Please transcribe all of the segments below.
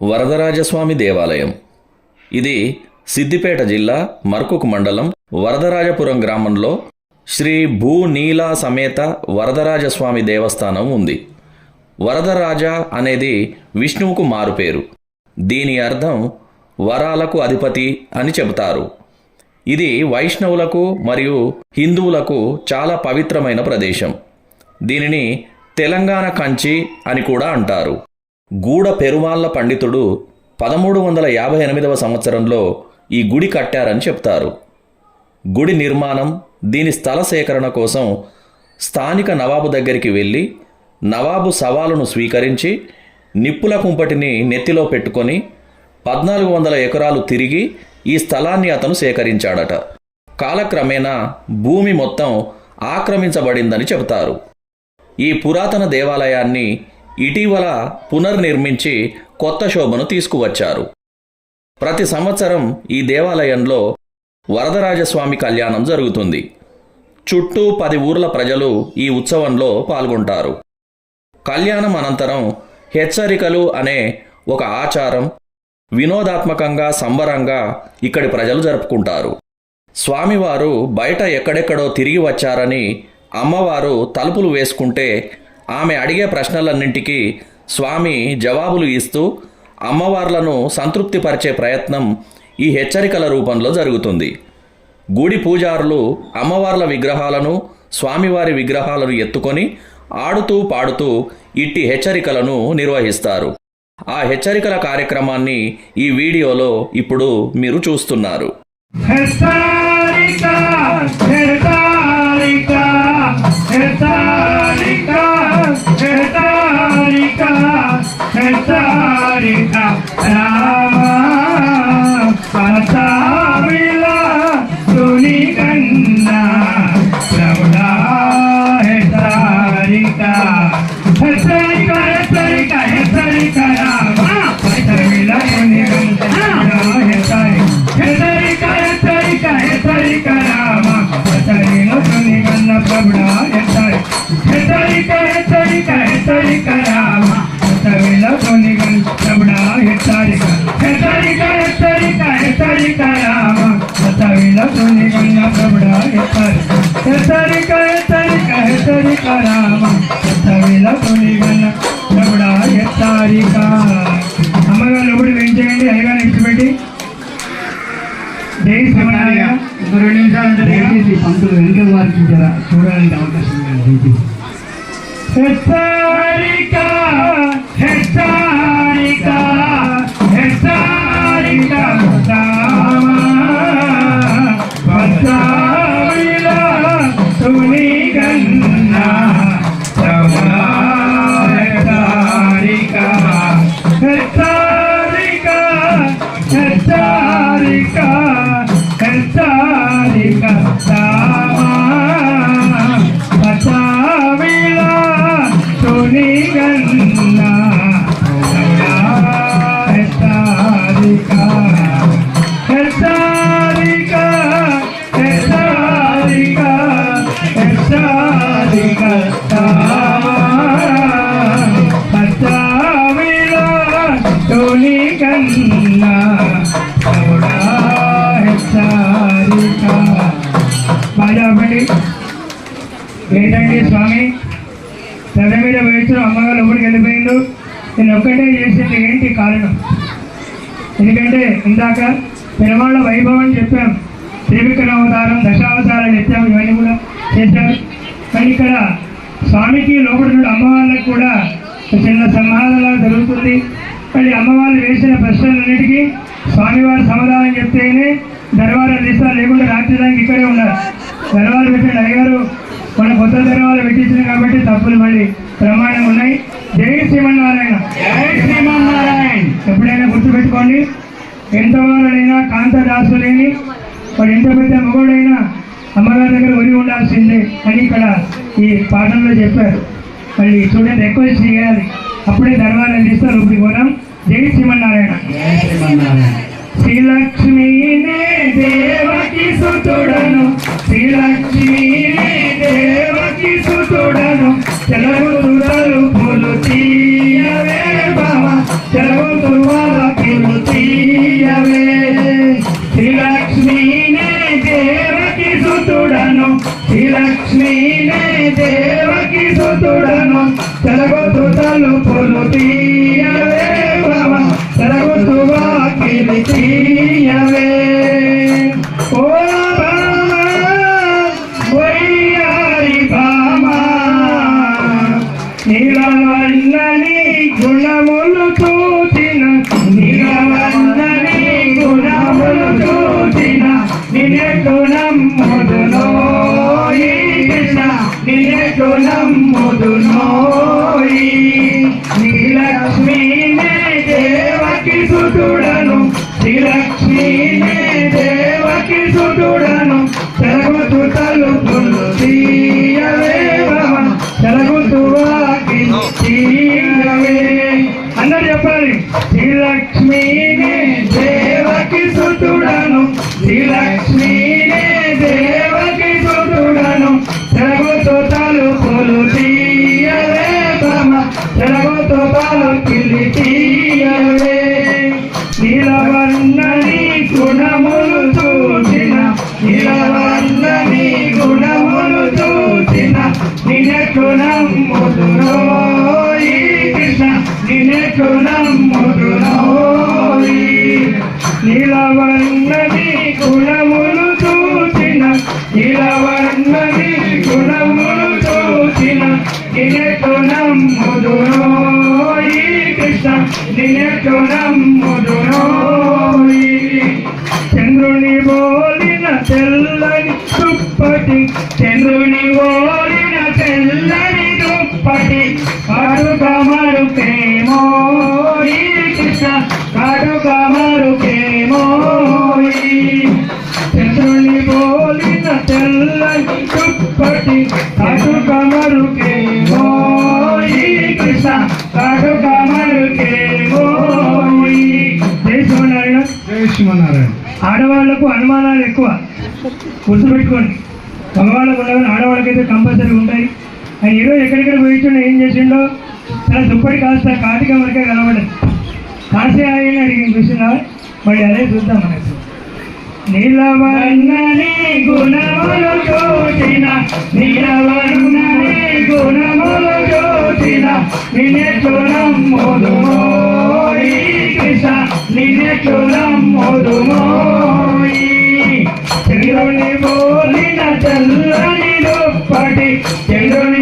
వరదరాజస్వామి దేవాలయం. ఇది సిద్దిపేట జిల్లా మర్కుక్ మండలం వరదరాజపురం గ్రామంలో శ్రీ భూనీలా సమేత వరదరాజస్వామి దేవస్థానం ఉంది. వరదరాజ అనేది విష్ణువుకు మారుపేరు దీని అర్థం వరాలకు అధిపతి అని చెబుతారు. ఇది వైష్ణవులకు మరియు హిందువులకు చాలా పవిత్రమైన ప్రదేశం. దీనిని తెలంగాణ కంచి అని కూడా అంటారు. గూడ పెరుమాళ్ళ పండితుడు పదమూడు వందల యాభై ఎనిమిదవ సంవత్సరంలో ఈ గుడి కట్టారని చెప్తారు. గుడి నిర్మాణం దీని స్థల సేకరణ కోసం స్థానిక నవాబు దగ్గరికి వెళ్ళి నవాబు సవాలును స్వీకరించి నిప్పుల కుంపటిని నెత్తిలో పెట్టుకొని పద్నాలుగు వందల ఎకరాలు తిరిగి ఈ స్థలాన్ని అతను సేకరించాడట. కాలక్రమేణా భూమి మొత్తం ఆక్రమించబడిందని చెబుతారు. ఈ పురాతన దేవాలయాన్ని ఇటీవల పునర్నిర్మించి కొత్త శోభను తీసుకువచ్చారు. ప్రతి సంవత్సరం ఈ దేవాలయంలో వరదరాజస్వామి కళ్యాణం జరుగుతుంది. చుట్టూ పది ఊర్ల ప్రజలు ఈ ఉత్సవంలో పాల్గొంటారు. కళ్యాణం అనంతరం హెచ్చరికలు అనే ఒక ఆచారం వినోదాత్మకంగా సంబరంగా ఇక్కడి ప్రజలు జరుపుకుంటారు. స్వామివారు బయట ఎక్కడెక్కడో తిరిగి వచ్చారని అమ్మవారు తలుపులు వేసుకుంటే ఆమె అడిగే ప్రశ్నలన్నింటికీ స్వామి జవాబులు ఇస్తూ అమ్మవార్లను సంతృప్తిపరిచే ప్రయత్నం ఈ హెచ్చరికల రూపంలో జరుగుతుంది. గుడి పూజారులు అమ్మవార్ల విగ్రహాలను స్వామివారి విగ్రహాలను ఎత్తుకొని ఆడుతూ పాడుతూ ఇట్టి హెచ్చరికలను నిర్వహిస్తారు. ఆ హెచ్చరికల కార్యక్రమాన్ని ఈ వీడియోలో ఇప్పుడు మీరు చూస్తున్నారు. Tarika, Tarika, Tarika, Rama, Patavila, Sunikanna, Ravna, Tarika, Tarika, Tarika, Tarika, హెచ్చరిక హెచ్చరిక హెచ్చరిక రామ హెచ్చరిక తుని కన్నా హెచ్చరిక అమ్మగారు లోపలి పెంచేయండి అయ్యగారు ఇచ్చిపెట్టి జై శ్రీమన్నారాయణ ఇంకో రెండు నిమిషాలు దయచేసి పంతులు వారికి చూడడానికి అవకాశం బాగా ఏంటండి స్వామి తెర మీద వేసిన అమ్మగారు ఎవరికి వెళ్ళిపోయిండు. నేను ఒక్కటే చేసింది ఏంటి కారణం? ఎందుకంటే ఇందాక పెరమాళ్ళ వైభవం చెప్పాం. త్రివిక్రమావతారం దశావతారం చెప్పాం. ఇవన్నీ కూడా చేశాం కానీ ఇక్కడ స్వామికి లోపల అమ్మవార్లకు కూడా చిన్న సమాధానం జరుగుతుంది. మళ్ళీ అమ్మవారు వేసిన ప్రశ్నలన్నిటికీ స్వామివారు సమాధానం చెప్తేనే దర్వారం తీస్తారు లేకుండా రాత్రి దానికి ఇక్కడే ఉన్నారు దర్బారు పెట్టిన అయ్యారు మన కొత్త దర్బారు పెట్టించింది కాబట్టి తప్పులు మళ్ళీ ప్రమాణం ఉన్నాయి. జై శ్రీమన్నారాయణ. జై శ్రీమన్నారాయణ. ఎప్పుడైనా గుర్తుపెట్టుకోండి ఎంతవారుడైనా కాంతదాసులేని వాడు ఎంత పెద్ద మగోడైనా అమ్మగారి దగ్గర ఒరి ఉండాల్సిందే అని ఇక్కడ ఈ పాఠంలో చెప్పారు. మళ్ళీ చూడండి రిక్వెస్ట్ చేయాలి. అప్పుడే దర్బారం తీస్తారు ఇప్పుడు పోదాం. జై శ్రీమన్నారాయణ. జయ శ్రీమన్నారాయణ. శ్రీలక్ష్మీనే దేవకి సుతుడను. శ్రీలక్ష్మీనే దేవకి సుతుడను. చెలగు తుడలు సుతుడను దేవకి సుతుడను. తెరగుతు తలుపులు తీయవే భవ తెరగుతు తలుపులు తీయవే. నీలవర్ణని గుణములు చూసిన నీలవర్ణని గుణములు చూసిన నినకు నమ్ముదురో కృష్ణ నినకు నమ్ముదురో చంద్రుని ఓలిన తెల్లని దుప్పటి చంద్రుని ఓలిన తెల్లని దుప్పటి కాడుక మరుకేమో కృష్ణ కాడుక మరుకేమో చంద్రుని ఓలిన తెల్లని దుప్పటి కాడుక మరుకేమో కృష్ణ ఆడవాళ్ళకు అనుమానాలు ఎక్కువ. గుర్తుపెట్టుకోండి. మగవాళ్ళకు ఉండవని ఆడవాళ్ళకైతే కంపల్సరీ ఉంటాయి. ఆయన ఈరోజు ఎక్కడెక్కడ పోయించుండో ఏం చేసిండో తన దుప్పటి కాస్త కాటిక వరకే కనబడదు. కాసే ఆయన అడిగిన చూసినా మళ్ళీ అదే చూద్దాం మనకు. నీలవర్ణని గుణములు చూసిన నీలవర్ణని గుణములు చూసిన నిన్నే చూడం నిన్నెట్లు నమ్ముదుమో ఈ చంద్రుని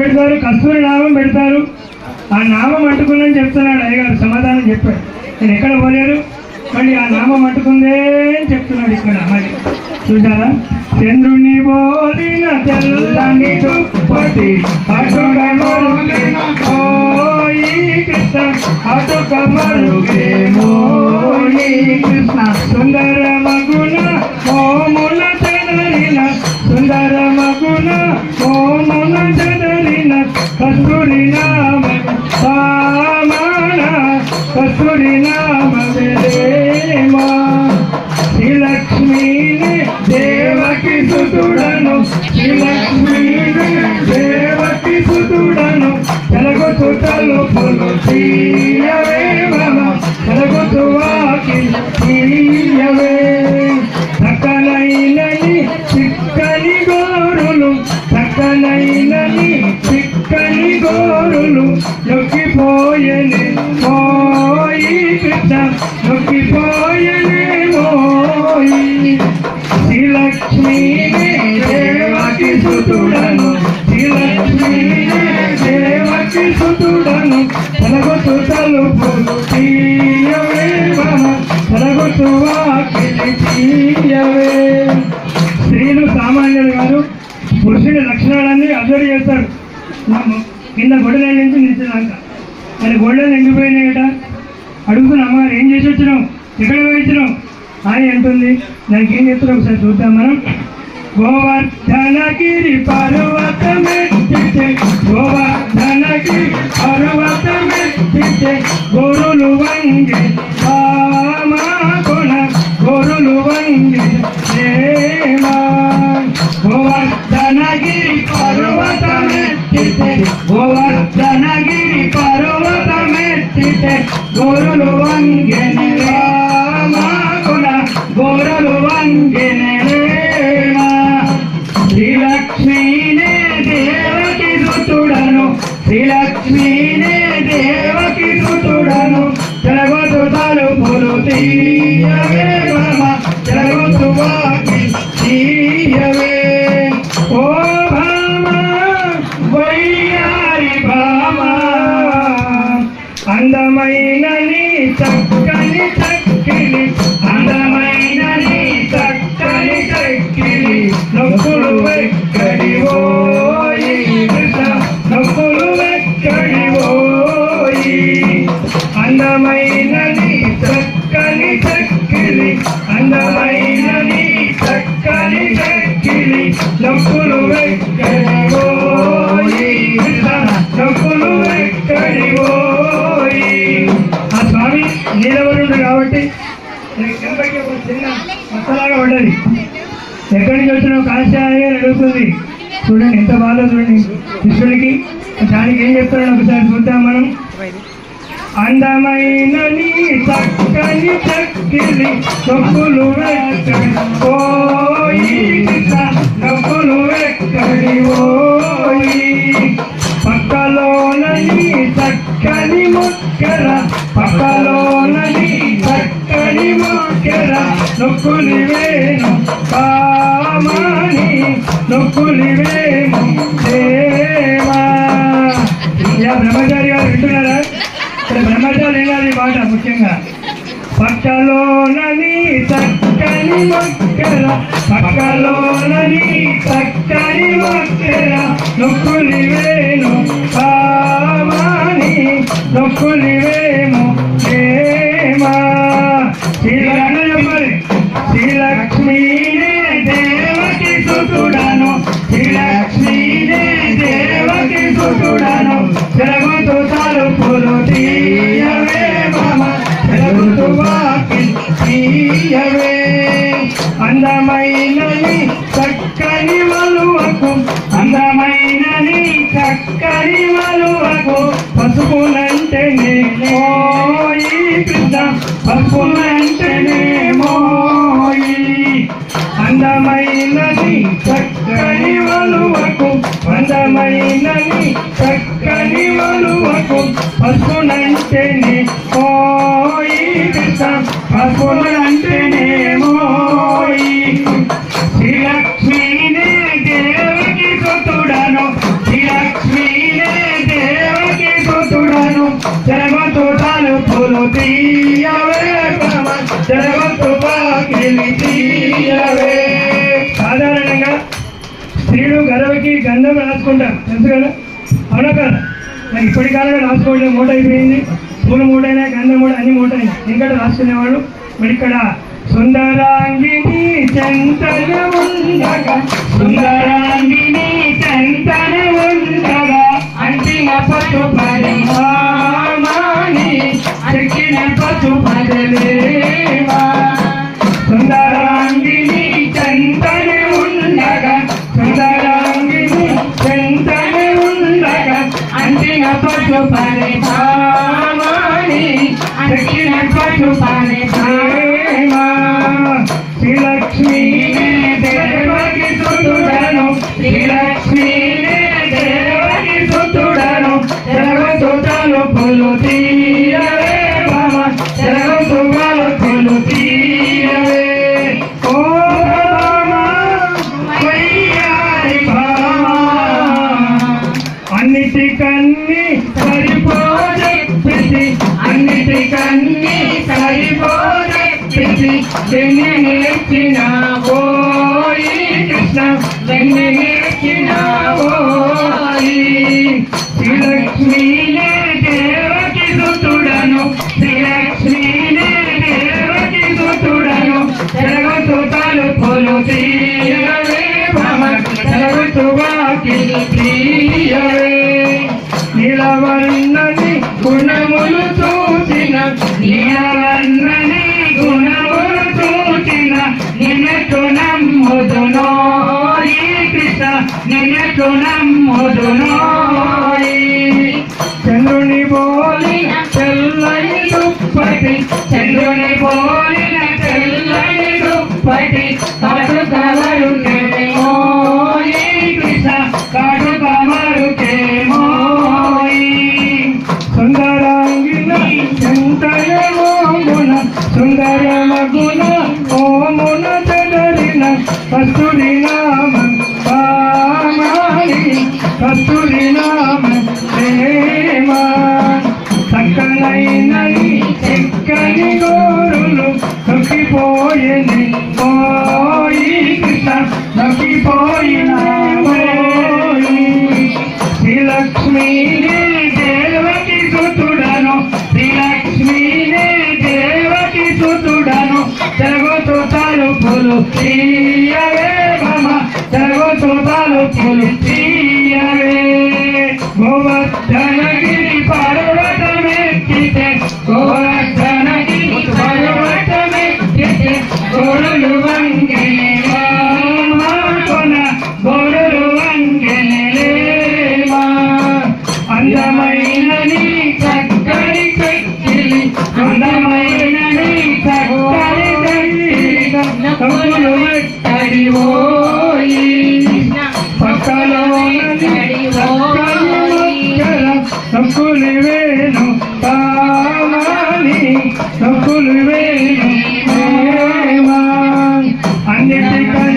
పెడతారు కస్తూరి నామం పెడతారు. ఆ నామం అంటుకుందని చెప్తున్నాడు అయ్యగారు సమాధానం చెప్పాడు నేను ఎక్కడ పోలేరు మళ్ళీ ఆ నామం అంటుకుందే అని చెప్తున్నాడు ఇక్కడ మరి చూసారా చంద్రుని బోలిన తెల్లని దుప్పటి కృష్ణ అటుక మరుగేమో కృష్ణ. సుందర మగున ఓమున తలుపులు మమ తెలగొతు వాకిలి తీయవే సకలైనని చిక్కని గోరులు సకలైనని కింద గొడవ నుంచి నిలిచినాక మరి గొడవలు ఎండిపోయినాయట అడుగుతున్న అమ్మగారు ఏం చేసి వచ్చినావు? ఎక్కడ పోయి వచ్చినావు? అని అంటుంది. దానికి ఏం చేస్తున్నావు ఒకసారి చూద్దాం మనం. గోవర్ధనగిరి పర్వతమెత్తితే గోవర్ధనగిరి పర్వతమెత్తితే గురులు వంగి రామా గుణ గురులు వంగి ప్రేమా. గోవర్ధనగిరి పర్వతమెత్తితే గోవర్ధనగిరి పర్వతమెత్తితే గురులు వంగిని రామా ఎక్కడి నుంచి వచ్చిన కాశాయ అడుగుతుంది చూడండి ఎంత బాధ చూడండి. శిష్యుడికి దానికి ఏం చెప్తాడో ఒకసారి చూద్దాం మనం. అందమైన నీ చక్కని చక్కిలి నొప్పులు వెక్కడి ఓయి కృష్ణ ఎక్కడి వెక్కడి ఓయి. పక్కలోన నీ చక్కని మొక్కల పక్కలోన నీ చక్కని మొక్కర నొక్కులి వేణు కామాని నొక్కులి దేవా ఇలా బ్రహ్మచారి గారు వింటున్నారా? ఇక్కడ బ్రహ్మచారి వినాలి మాట ముఖ్యంగా. పక్కలోనని చక్కని మొక్కర పక్కలోనని చక్కని మొక్కర నొక్కులి వేణు. కామాని నొక్కులి వేము ప్రేమా పసునంటేనే పసుపునంటేనే మోయి కృష్ణ పసుపునంటేనే శ్రీలక్ష్మీనే దేవకి సుతుడను శ్రీలక్ష్మీనే దేవకి సుతుడను జగతు తలుపులు తీయవే పరమ జగతు పాకిలి తీయవే. సాధారణంగా స్త్రీలు గర్వకి గంధం రాసుకుంటారు. తెలుసు కదా అవునా కదా? ఇప్పటి కాలంలో రాసుకోవడం మూట అయిపోయింది పూల మూటైనా గంధం మూట అన్ని మూటైనా ఇంకా రాసుకునేవాళ్ళు మరి ఇక్కడ సుందరాంగిని చెంతన ఉండగా సుందరాంగిని చెంతన ఉండగా అంటిన పట్టు పరిమాణి అరికిన పట్టు పదలేవా అంటిన పట్టు పరిమాణి అరికిన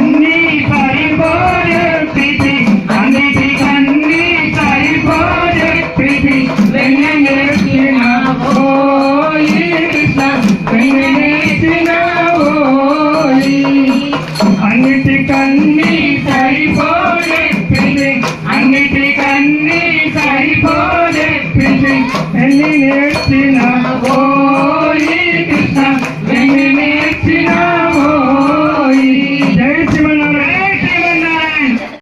need